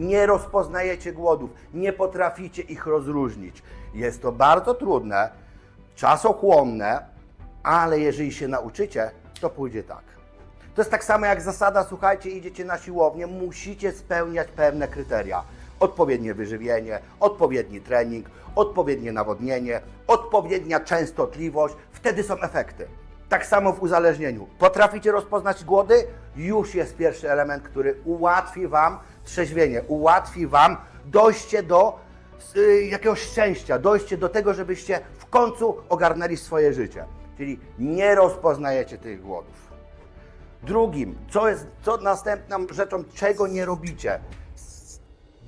nie rozpoznajecie głodów, nie potraficie ich rozróżnić. Jest to bardzo trudne, czasochłonne, ale jeżeli się nauczycie, to pójdzie tak. To jest tak samo jak zasada, słuchajcie, idziecie na siłownię, musicie spełniać pewne kryteria. Odpowiednie wyżywienie, odpowiedni trening, odpowiednie nawodnienie, odpowiednia częstotliwość, wtedy są efekty. Tak samo w uzależnieniu. Potraficie rozpoznać głody? Już jest pierwszy element, który ułatwi Wam trzeźwienie, ułatwi Wam dojście do y, jakiegoś szczęścia, dojście do tego, żebyście w końcu ogarnęli swoje życie. Czyli nie rozpoznajecie tych głodów. Drugim, co jest co następną rzeczą, czego nie robicie?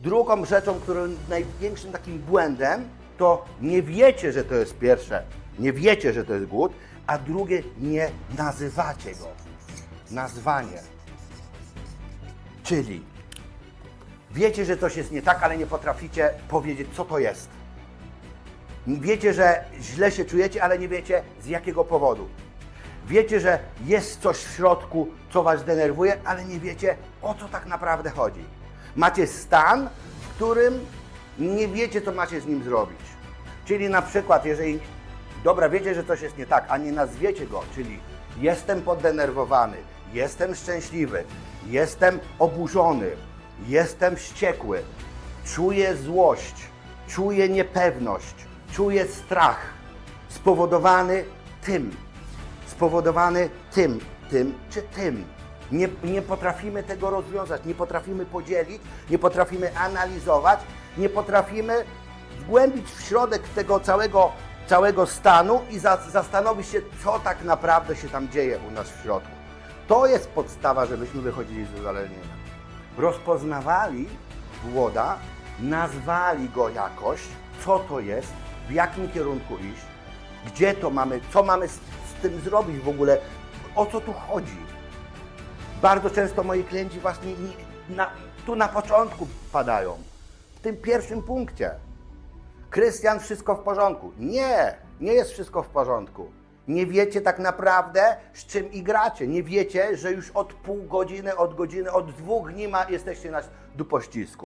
Drugą rzeczą, którą największym takim błędem, to nie wiecie, że to jest pierwsze, nie wiecie, że to jest głód, a drugie, nie nazywacie go. Nazwanie. Czyli wiecie, że coś jest nie tak, ale nie potraficie powiedzieć, co to jest. Wiecie, że źle się czujecie, ale nie wiecie z jakiego powodu. Wiecie, że jest coś w środku, co Was denerwuje, ale nie wiecie, o co tak naprawdę chodzi. Macie stan, w którym nie wiecie, co macie z nim zrobić. Czyli na przykład, jeżeli, dobra, wiecie, że coś jest nie tak, a nie nazwiecie go, czyli jestem poddenerwowany, jestem szczęśliwy, jestem oburzony, jestem wściekły, czuję złość, czuję niepewność, czuję strach spowodowany tym, spowodowany tym, tym czy tym. Nie, nie potrafimy tego rozwiązać, nie potrafimy podzielić, nie potrafimy analizować, nie potrafimy wgłębić w środek tego całego, całego stanu i za, zastanowić się, co tak naprawdę się tam dzieje u nas w środku. To jest podstawa, żebyśmy wychodzili z uzależnienia. Rozpoznawali głoda, nazwali go jakoś, co to jest, w jakim kierunku iść, gdzie to mamy, co mamy z, z tym zrobić w ogóle, o co tu chodzi. Bardzo często moi klienci właśnie nie- na, tu na początku padają, w tym pierwszym punkcie. Krystian, wszystko w porządku. Nie, nie jest wszystko w porządku. Nie wiecie tak naprawdę, z czym igracie. Nie wiecie, że już od pół godziny, od godziny, od dwóch dni ma, jesteście na dupościsku.